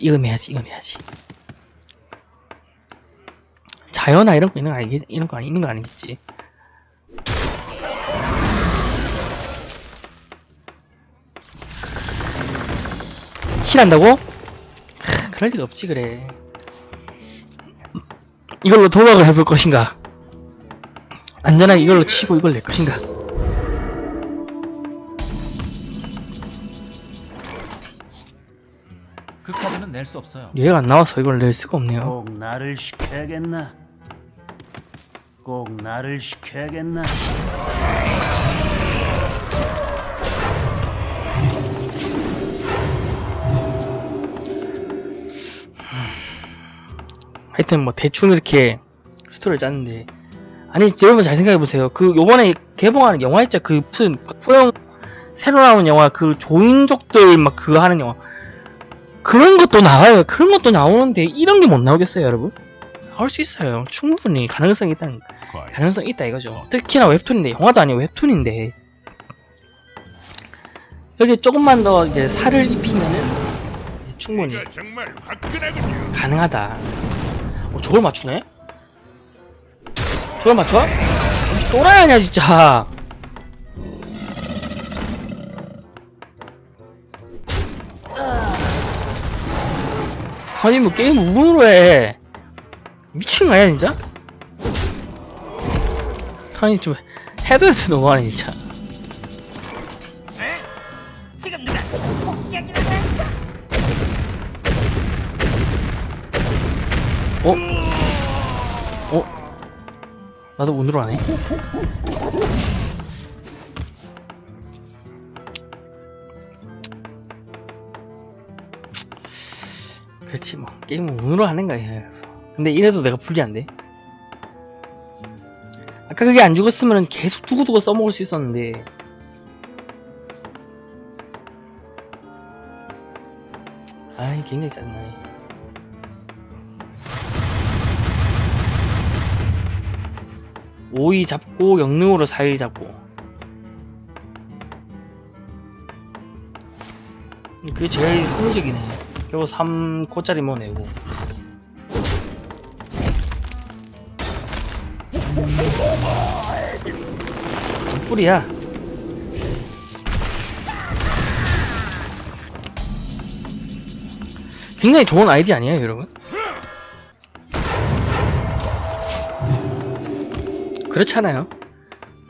이거 매야지 자연아 이런 거 있는 거 아니겠 이런 거 있는 거 아니겠지. 힐한다고? 크, 그럴 리가 없지 그래. 이걸로 도박을 해볼 것인가? 안전하게 이걸로 치고 이걸 낼 것인가 낼 수 없어요. 얘가 안 나와서 이걸 낼 수가 없네요 꼭 나를 시켜야겠나? 꼭 나를 시켜야겠나? 하여튼 뭐 대충 이렇게 스토리를 짰는데 아니 여러분 잘 생각해 보세요 그 요번에 개봉하는 영화 있죠 그 무슨 박보영 새로 나온 영화 그 조인족들 막 그거 하는 영화 그런 것도 나와요 그런 것도 나오는데 이런 게 못 나오겠어요 여러분 나올 수 있어요 충분히 가능성이 있다는 가능성이 있다 이거죠 특히나 웹툰인데 영화도 아니고 웹툰인데 여기 조금만 더 이제 살을 입히면은 충분히. 가능하다. 어, 저걸 맞추네? 저걸 맞춰? 또라이 아니야, 진짜. 아니, 뭐, 게임 우으로 해. 미친 거 아니야, 진짜? 아니, 좀, 해도 해도 너무하네, 진짜. 어? 어? 나도 운으로 하네. 그렇지 뭐 게임은 운으로 하는 거야. 근데 이래도 내가 불리한데. 아까 그게 안 죽었으면 계속 두고두고 써먹을 수 있었는데. 아이 굉장히 짜증나네. 오이 잡고 영능으로 4일 잡고 그게 제일 합리적이네 결국 3코짜리 뭐 내고 뿔이야 굉장히 좋은 아이디 아니에요 여러분? 그렇잖아요.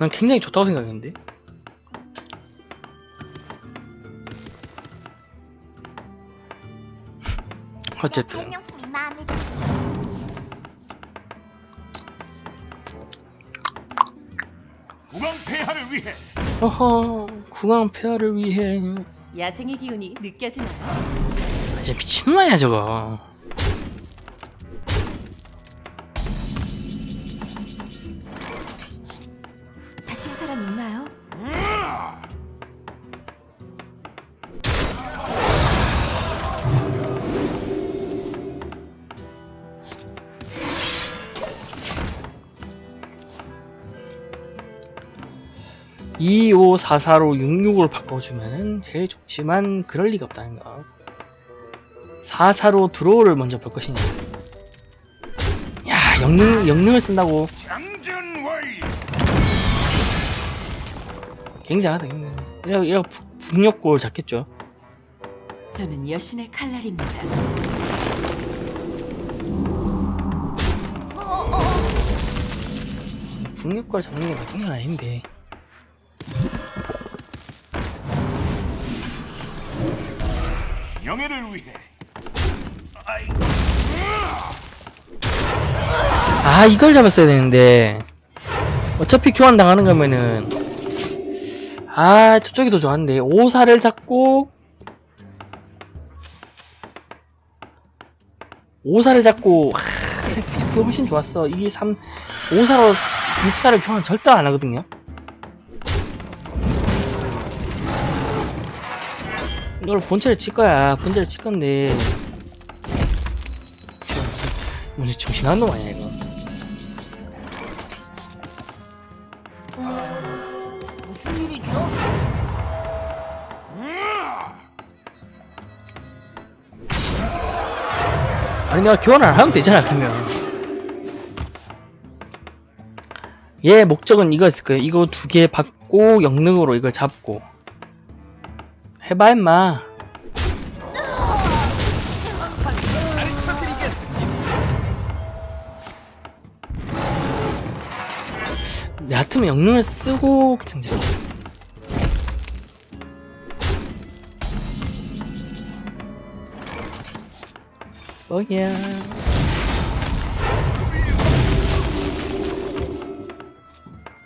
난 굉장히 좋다고 생각했는데. 어쨌든. 우방 폐하를 위해 어허 구강 폐하를 위해 야생의 기운이 느껴지나요? 아, 진짜 미친놈 아니야 저거 2544로 66으로 바꿔주면은 제일 좋지만 그럴 리가 없다는 거. 44로 드로우를 먼저 볼 것이냐. 야 영능, 영능을 쓴다고. 굉장하다 굉장해 이러, 이러 북력골 잡겠죠? 저는 여신의 칼날입니다. 북력골 잡는 게 나쁜 건 아닌데. 명예를 위해. 아 이걸 잡았어야 되는데. 어차피 교환 당하는 거면은. 아 저쪽이 더 좋았는데. 오사를 잡고. 오사를 잡고. 하, 그거 훨씬 좋았어. 이게 3 오사로 6사를 교환 절대 안 하거든요 이걸 본체를 칠 거야. 본체를 칠 건데. 지금 무슨 오늘 정신 나간 놈 아니야 이거? 무슨 일이죠? 아니 내가 교환 안 하면 되잖아 그러면. 얘 목적은 이거였을 거예요. 이거 두 개 받고 영능으로 이걸 잡고 해봐 임마. 내 같으면 영능을 쓰고 이제 뭐야.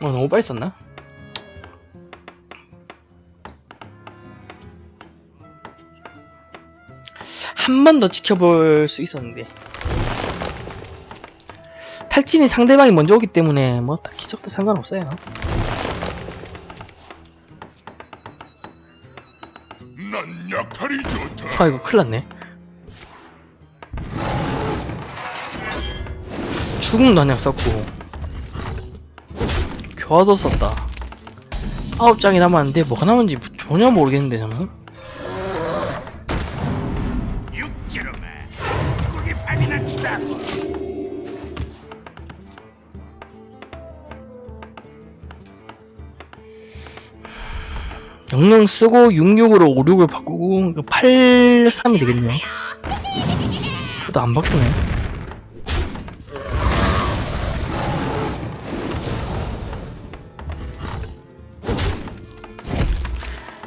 어 너무 빨리 썼나? 한 번 더 지켜볼 수 있었는데. 탈진이 상대방이 먼저 오기 때문에 뭐 딱히 적도 상관없어요. 난 약탈이 좋다. 아 이거 큰일 났네. 죽음도 한장 썼고. 교화도 썼다. 아홉 장이 남았는데 뭐가 남은지 전혀 모르겠는데 저는 영능 쓰고 66으로 56을 바꾸고 83이 되겠네요. 그것도 안 바꾸네.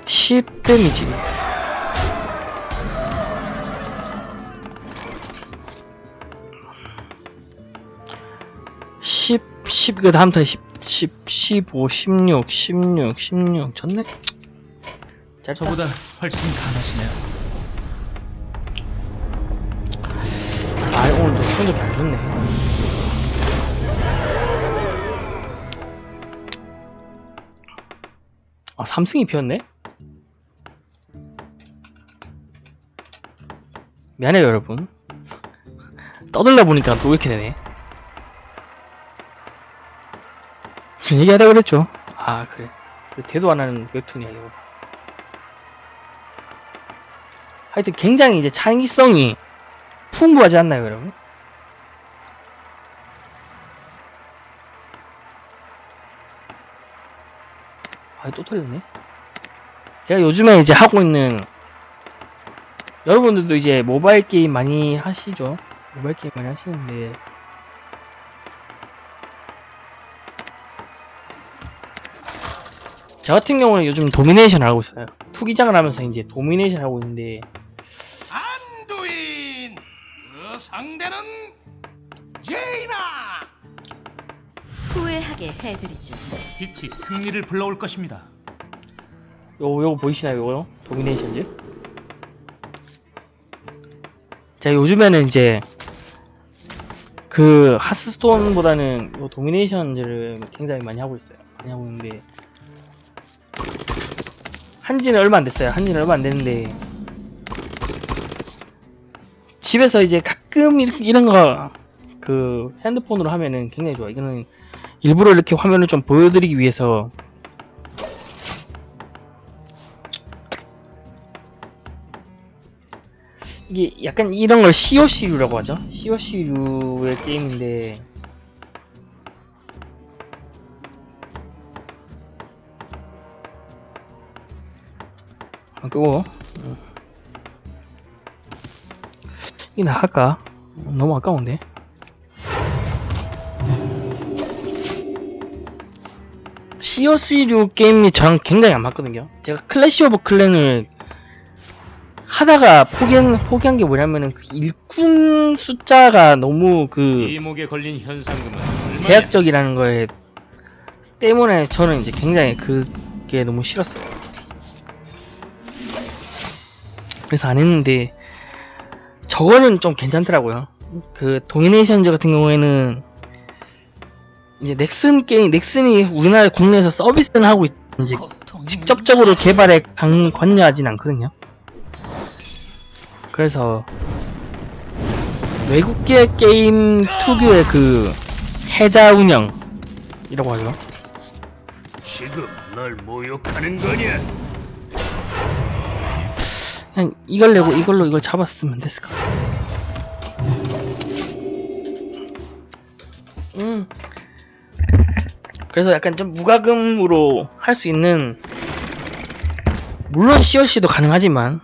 10 데미지. 십, 10, 그 다음 10, 10, 15, 16, 16, 16, 졌네? 짧다. 저보다 훨씬 강하시네요. 아, 오늘 너 성적이 안 좋네. 아, 3승이 피었네? 미안해요, 여러분. 떠들다 보니까 또 이렇게 되네. 무슨 얘기하다 그랬죠? 아, 그래. 그 대도 안 하는 웹툰이야, 이거. 하여튼 굉장히 이제 창의성이 풍부하지 않나요, 여러분? 아, 또 털렸네. 제가 요즘에 이제 하고 있는 여러분들도 이제 모바일 게임 많이 하시죠? 모바일 게임 많이 하시는데 저 같은 경우는 요즘 도미네이션을 하고 있어요. 투기장을 하면서 이제 도미네이션 하고 있는데 상대는 제이나. 후회하게 해드리죠. 빛이 승리를 불러올 것입니다. 요거 요거 보이시나요 요거요? 도미네이션즈? 제가 요즘에는 이제 그 하스스톤보다는 요 도미네이션즈를 굉장히 많이 하고 있어요. 많이 하고 있는데 한지는 얼마 안 됐어요. 한지는 얼마 안 됐는데 집에서 이제 가끔 이렇게 이런 거 그 핸드폰으로 하면은 굉장히 좋아. 이거는 일부러 이렇게 화면을 좀 보여드리기 위해서 이게 약간 이런 걸 COC류라고 하죠. COC류의 게임인데 아, 끄고 이게 나갈까? 너무 아까운데. COC류 게임이 저랑 굉장히 안 맞거든요. 제가 클래시 오브 클랜을 하다가 포기한, 포기한 게 뭐냐면은 그 일꾼 숫자가 너무 그 이목에 걸린 현상금은 얼마냐? 제약적이라는 거에 때문에 저는 이제 굉장히 그게 너무 싫었어요. 그래서 안 했는데 저거는 좀 괜찮더라고요. 그 도미네이션즈 같은 경우에는 이제 넥슨 게임 넥슨이 우리나라 국내에서 서비스는 하고 있는지 직접적으로 개발에 관, 관여하진 않거든요. 그래서 외국계 게임 특유의 그 해자 운영이라고 하죠. 지금 널 모욕하는 거냐? 그냥 이걸 내고 이걸로 이걸 잡았으면 됐을 것 같아요. 음. 그래서 약간 좀 무과금으로 할 수 있는 물론 COC도 가능하지만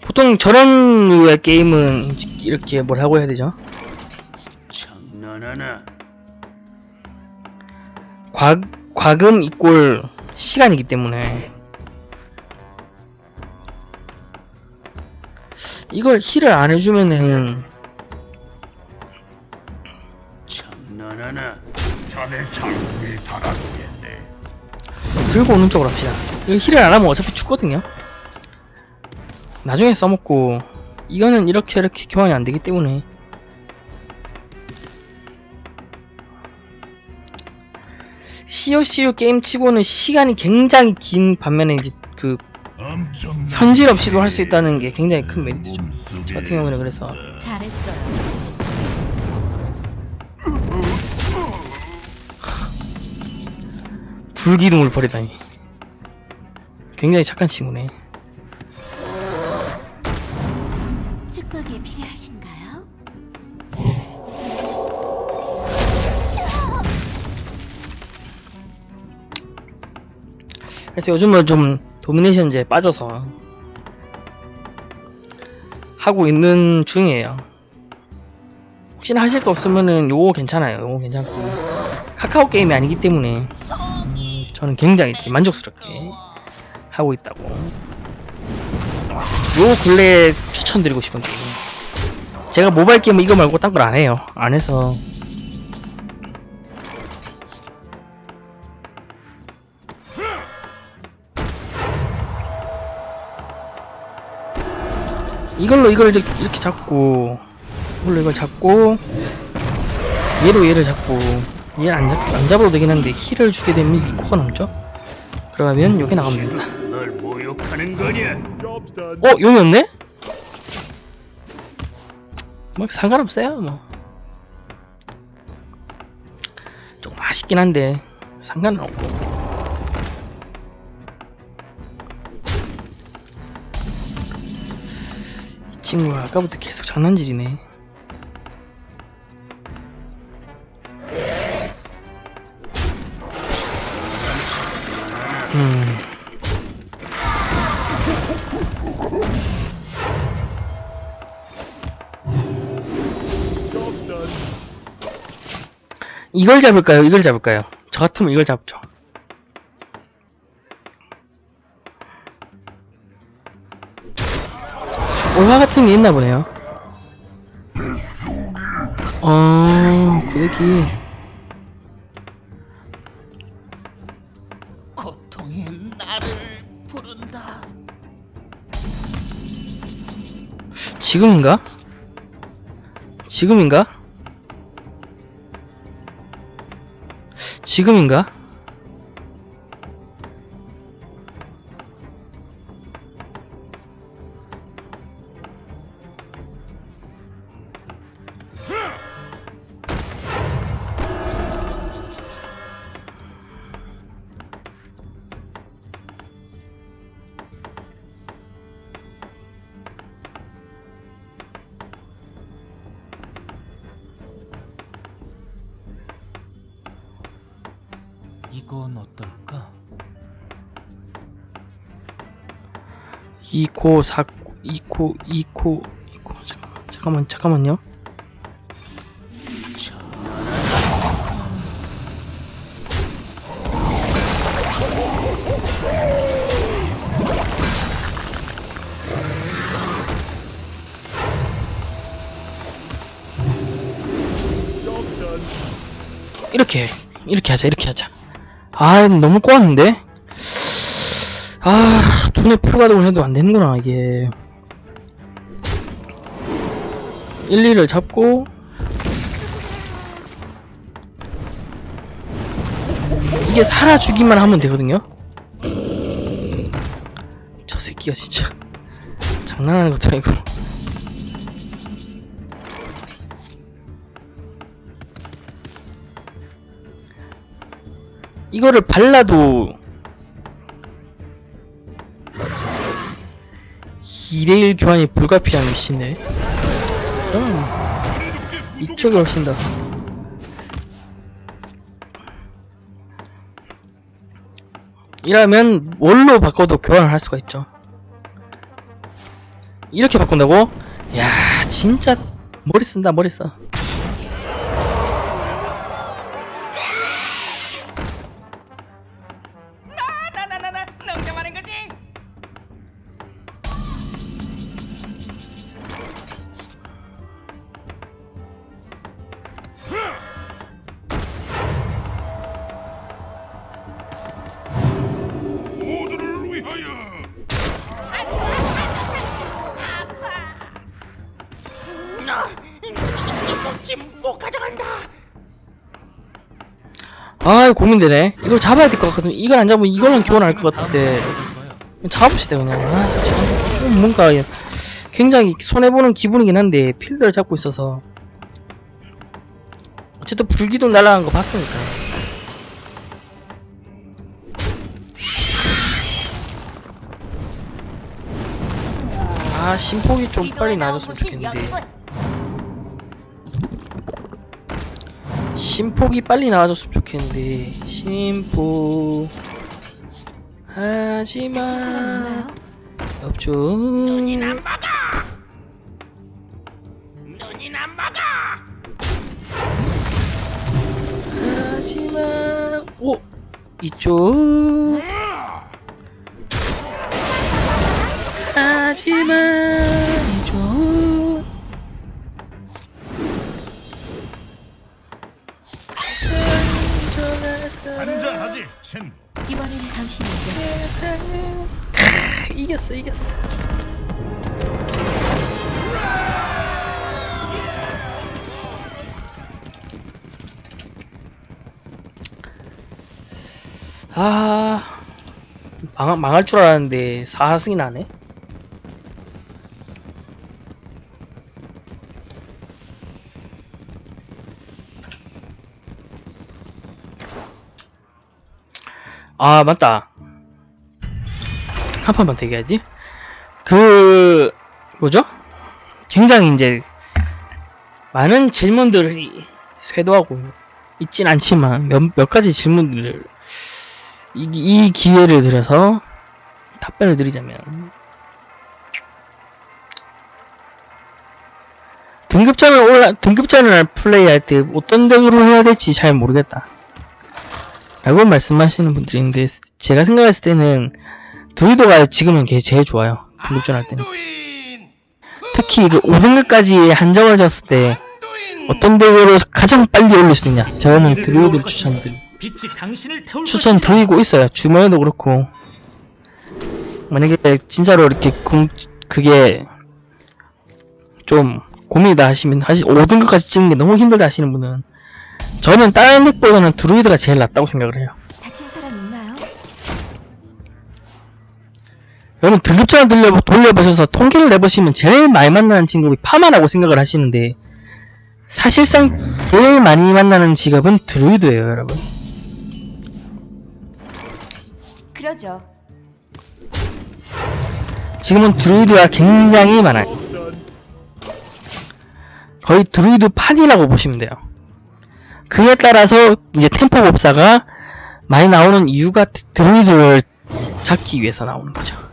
보통 저런 류의 게임은 이렇게 뭐라고 해야 되죠? 장난하나? 과, 과금 이꼴 시간이기 때문에 이걸 힐을 안 해주면은 장난하나? 자네 장군이 달아두겠네. 들고 오는 쪽으로 합시다. 이거 힐을 안 하면 어차피 죽거든요. 나중에 써먹고 이거는 이렇게 이렇게 교환이 안 되기 때문에 COCU 게임 치고는 시간이 굉장히 긴 반면에 이제 그 현질 없이도 할 수 있다는 게 굉장히 큰 메리트죠. 저 같은 경우는 그래서 잘했어요. 불기둥을 버리다니 굉장히 착한 친구네. 그래서 요즘은 좀 도미네이션제에 빠져서 하고 있는 중이에요. 혹시나 하실 거 없으면은 요거 괜찮아요. 요거 괜찮고 카카오 게임이 아니기 때문에 음, 저는 굉장히 이렇게 만족스럽게 하고 있다고. 요 근래에 추천드리고 싶은 게임. 제가 모바일 게임은 이거 말고 딴 걸 안 해요. 안 해서 이걸로 이걸 이렇게, 이렇게 잡고 이걸로 이걸 잡고 얘로 얘를 잡고 얘를 안, 잡, 안 잡아도 되긴 한데 힐을 주게 되면 이게 코가 넘죠? 그러면 여기 나가면 됩니다 널 모욕하는 거냐? 어? 용이었네? 뭐 상관없어요 뭐 조금 아쉽긴 한데 상관은 없고 친구가 아까부터 계속 장난질이네 음 이걸 잡을까요? 이걸 잡을까요? 저 같으면 이걸 잡죠. 올화 같은 게 있나 보네요. 어, 구백이. 고통이 나를 부른다. 지금인가? 지금인가? 지금인가? 어떨까? 2코, 4코, 2코, 2코, 2코, 잠깐만, 잠깐만, 잠깐만요. 이렇게, 이렇게 하자, 이렇게 하자. 아, 너무 꼬았는데? 아, 두뇌 풀가동을 해도 안 되는구나, 이게. 1, 2를 잡고, 이게 살아주기만 하면 되거든요? 저 새끼가 진짜. 장난하는 것도 아니고. 이거를 발라도 2대1 교환이 불가피한 미신네. 음. 이쪽이 훨씬 더 이러면 뭘로 바꿔도 교환을 할 수가 있죠 이렇게 바꾼다고? 야 진짜 머리 쓴다 머리 써 못 가져간다. 아 고민되네. 이걸 잡아야 될 것 같거든. 이걸 안 잡으면 이걸로 교환할 것 같은데. 잡읍시다 그냥. 아, 참, 좀 뭔가 굉장히 손해 보는 기분이긴 한데 필러를 잡고 있어서. 어쨌든 불기둥 날아간 거 봤으니까. 아 심폭이 좀 빨리 나아졌으면 좋겠는데 심폭이 빨리 나아졌으면 좋겠는데. 심폭. 하지마? 없죠. 하지마. 오! 이쪽. 하지마. 이쪽 이겼어 이겼어. 아 망, 망할 줄 알았는데 4승이 나네. 아 맞다 한 판만 더 얘기하지? 그 뭐죠? 굉장히 이제 많은 질문들이 쇄도하고 있진 않지만 몇, 몇 가지 질문들을 이, 이 기회를 들여서 답변을 드리자면 등급전을 올라 등급전을 플레이할 때 어떤 덱으로 해야 될지 잘 모르겠다. 라고 말씀하시는 분들이 있는데 제가 생각했을 때는 두이도가 지금은 걔 제일 좋아요 등급전 할 때는. 특히 그 5등급까지 한정을 졌을 때. 어떤 덱으로 가장 빨리 올릴 수 있냐 저는 드루이드 추천드 빛이 당신을 태울 추천 것입니다. 드리고 있어요 주머니도 그렇고 만약에 진짜로 이렇게 궁 그게 좀 고민이다 하시면 사실 5등급까지 찍는 게 너무 힘들다 하시는 분은 저는 다른 덱보다는 드루이드가 제일 낫다고 생각을 해요 여러분 등급전을 돌려, 돌려보셔서 통계를 내보시면 제일 많이 만나는 직업이 파마라고 생각을 하시는데 사실상 제일 많이 만나는 직업은 드루이드예요 여러분. 그러죠. 지금은 드루이드가 굉장히 많아요. 거의 드루이드 판이라고 보시면 돼요. 그에 따라서 이제 템포 법사가 많이 나오는 이유가 드루이드를 잡기 위해서 나오는 거죠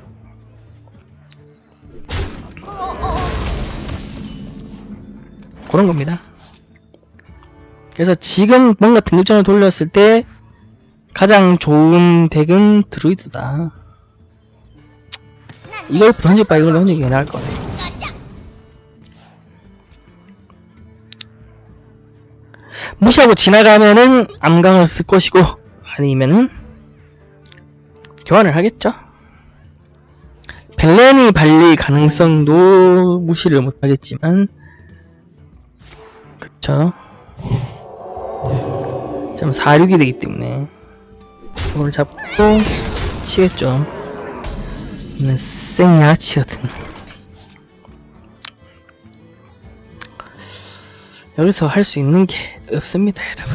그런 겁니다. 그래서 지금 뭔가 등급전을 돌렸을 때 가장 좋은 덱은 드루이드다. 이걸 던질 바 이걸 던지기 나을 것 같아 무시하고 지나가면은 암강을 쓸 것이고 아니면은 교환을 하겠죠? 벨렌이 발릴 가능성도 무시를 못하겠지만 그쵸? 좀 4, 6이 되기 때문에. 이걸 잡고 치겠죠. 이는 생야치거든 여기서 할 수 있는 게 없습니다 여러분.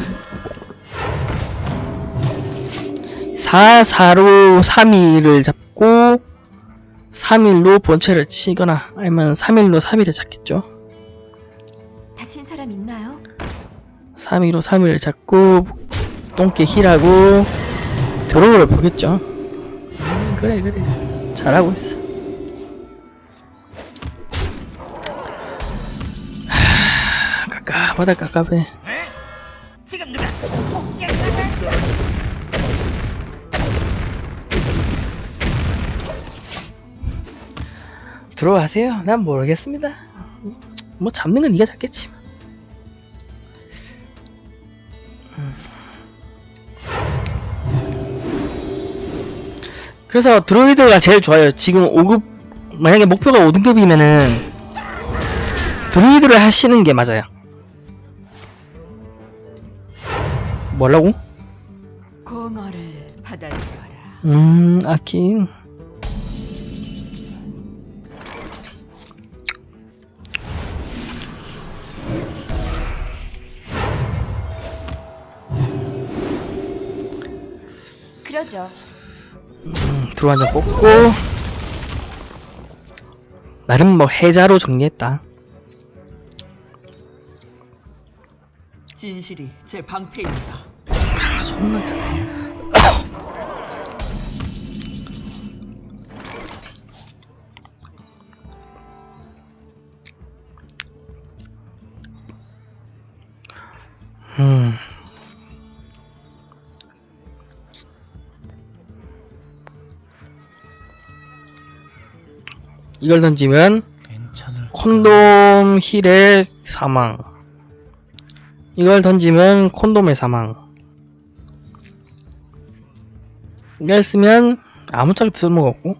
4, 4로 3일을 잡고 3일로 본체를 치거나 아니면 3일로 3일을 잡겠죠 사람 있나요? 3위로 3위를 잡고 똥개 힐하고 드로우를 보겠죠. 음, 그래 그래. 잘하고 있어. 하, 깝깝하다 깝깝해. 지금 누가? 들어가세요. 난 모르겠습니다. 뭐 잡는 건 네가 잡겠지 그래서 드로이드가 제일 좋아요 지금 5급 만약에 목표가 5등급이면은 드로이드를 하시는 게 맞아요 뭐라고? 공허를 받아들여라. 음 아킨 그러죠. 드로 한장 뽑고 나름 뭐 해자로 정리했다. 진실이 제 방패입니다. 아 손나 이걸 던지면 콘돔 힐의 사망. 이걸 던지면 콘돔의 사망. 이걸 쓰면 아무짝도 쓸모가 없고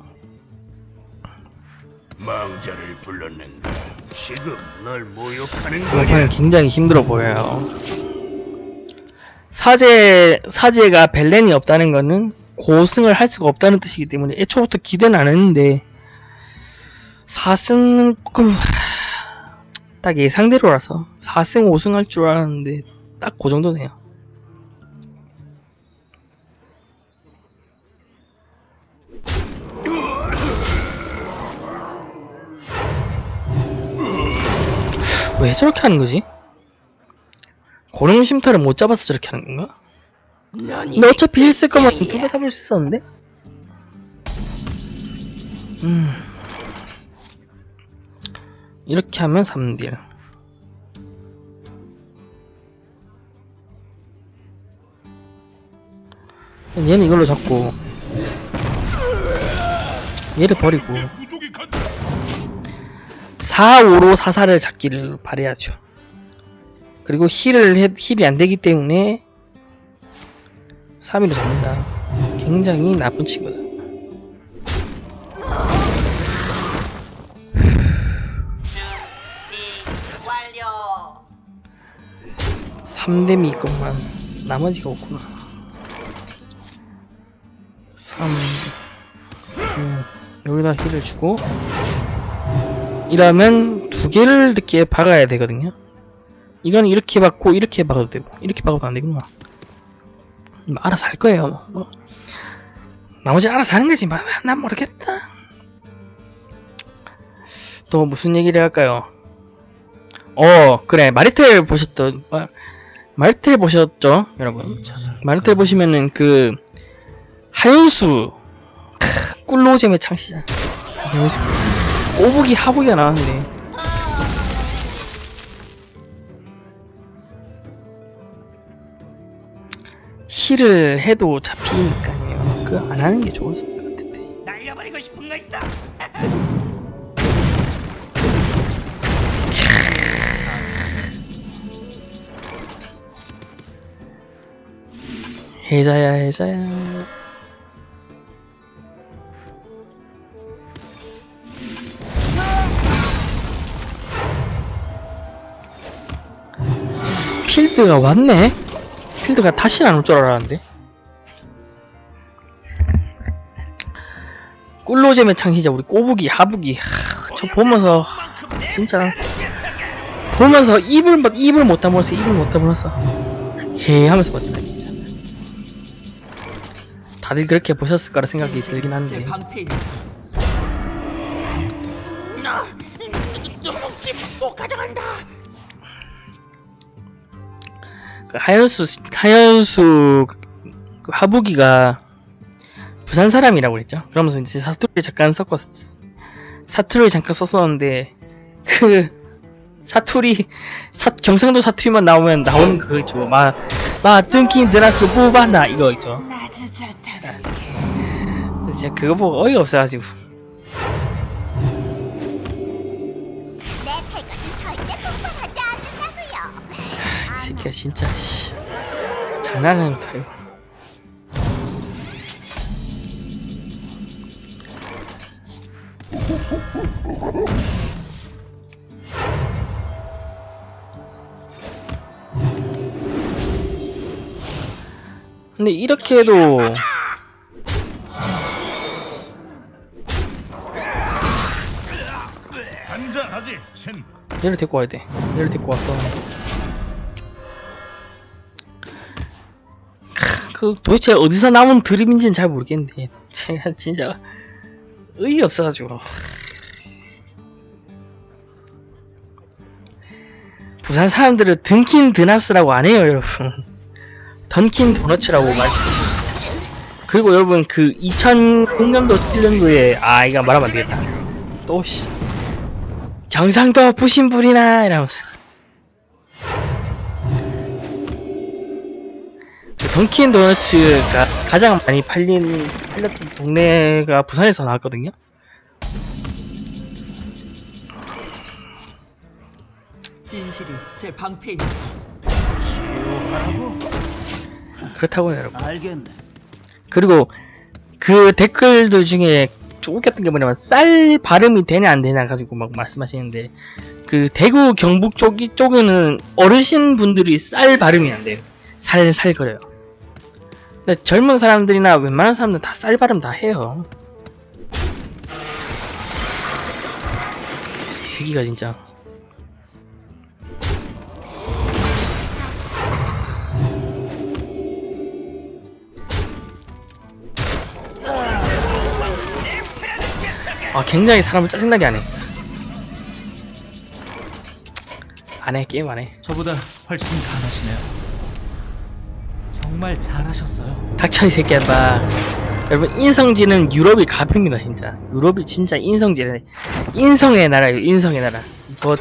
망자를 불렀는가? 지금 널 모욕하는 거냐? 굉장히 힘들어 보여요. 사제 사제가 벨렌이 없다는 거는 고승을 할 수가 없다는 뜻이기 때문에 애초부터 기대는 안 했는데 4승 조금 딱 예상대로라서 4승 5승 할 줄 알았는데 딱 그 정도네요. 왜 저렇게 하는 거지? 고령 쉼터를 못 잡아서 저렇게 하는 건가? 근데 어차피 힐쓸 거면 둘다 잡을 수 있었는데? 음. 이렇게 하면 3딜. 얘는 이걸로 잡고 얘를 버리고 4, 5로 사사를 잡기를 바래야죠. 그리고 힐을 해, 힐이 안 되기 때문에 3위로 잡는다. 굉장히 나쁜 친구다. 완료. 3뎀이 있건만 나머지가 없구나. 3 음, 여기다 힐을 주고 이러면 두 개를 이렇게 박아야 되거든요. 이건 이렇게 박고 이렇게 박아도 되고 이렇게 박아도 안 되구나. 뭐 알아서 할 거예요. 뭐. 뭐. 나머지 알아서 하는 거지. 뭐, 난 모르겠다. 또 무슨 얘기를 할까요? 어 그래. 마리텔 보셨던 마, 마리텔 보셨죠? 여러분. 괜찮을 마리텔 보시면은 그 하윤수. 크, 꿀로잼의 창시자. 하윤수 오복이 하복이가 나왔는데. 힐을 해도 잡히니까요. 그안 하는 게 좋을 것 같은데. 날려버리고 싶은 거 있어? 해자야 해자야. 필드가 왔네? 필드가 다시 안올 줄 알았는데. 꿀로잼의 창시자 우리 꼬부기 하부기. 하, 저 보면서 진짜. 보면서 입을 못- 입을 못 다물었어 입을 못 다물었어. 해 하면서 봤잖아 다들 그렇게 보셨을 거라 생각이 들긴 제 한데. 그 하연수 하연수 그 하부기가 부산 사람이라고 그랬죠. 그러면서 이제 사투리 잠깐 섞었 사투리 잠깐 썼었는데 그 사투리 사, 경상도 사투리만 나오면 나오는 그 있죠. 막 막 뜬킨 드라스 뽑아나 이거 있죠. 진짜 그거 보고 어이가 없어가지고. 이 새끼가 진짜 씨, 장난하는 것도 아니 근데 이렇게 해도 한잔하지 첸 얘를 데리고 와야 돼. 얘를 데리고. 크, 그 도대체 어디서 나온 드림인지는 잘 모르겠는데 제가 진짜 의의 없어가지고 부산 사람들은 든킨 드나스라고 안 해요 여러분 던킨 도너츠라고 말 그리고 여러분 그 2006년도 7년도에 아 이거 말하면 안 되겠다. 또 씨. 경상도 부신불이나! 이러면서. 그 던킨 도너츠가 가장 많이 팔린 팔렸던 동네가 부산에서 나왔거든요. 진실이 제 방패입니다. 그렇다고요, 여러분. 알겠네. 그리고 그 댓글들 중에 좀 웃겼던 게 뭐냐면 쌀 발음이 되냐 안 되냐 가지고 막 말씀하시는데 그 대구 경북 쪽 이쪽에는 어르신 분들이 쌀 발음이 안 돼요. 살살 거려요. 근데 젊은 사람들이나 웬만한 사람들 다 쌀 발음 다 해요. 세기가 진짜. 아 굉장히 사람을 짜증나게 하네. 안해 게임 안해. 저보다 훨씬 강하시네요. 정말 잘하셨어요. 닥쳐 이 새끼야 봐. 여러분 인성지는 유럽이 가평입니다 진짜. 유럽이 진짜 인성지네. 인성의 나라예요 인성의 나라. 뭐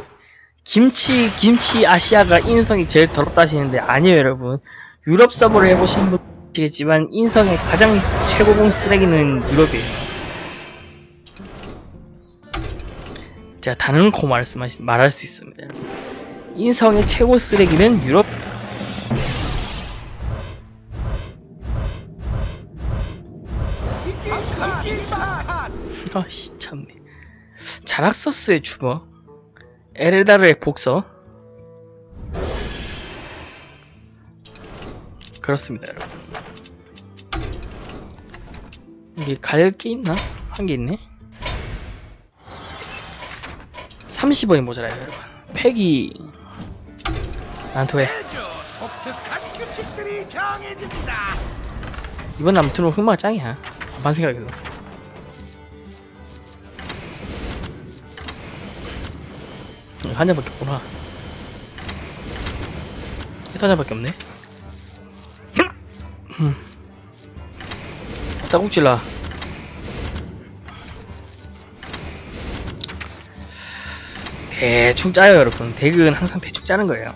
김치 김치 아시아가 인성이 제일 더럽다 하시는데 아니에요 여러분. 유럽 서버를 해보신 분 아시겠지만 인성의 가장 최고봉 쓰레기는 유럽이에요. 제가 단언코 말씀하 말할 수 있습니다. 인성의 최고 쓰레기는 유럽. 아씨 참네. 자락서스의 주먹, 에레다르의 복서. 그렇습니다, 여러분. 이게 갈 게 있나? 한 게 있네. 30원이 모자라요, 여러분. 팩이 난토해. 이번 남투로 흑마 짱이야. 반 생각해도. 한 잔밖에 없구나. 한 잔밖에 없네. 음. 따국질라. 대충 짜요, 여러분. 덱은 항상 대충 짜는 거예요.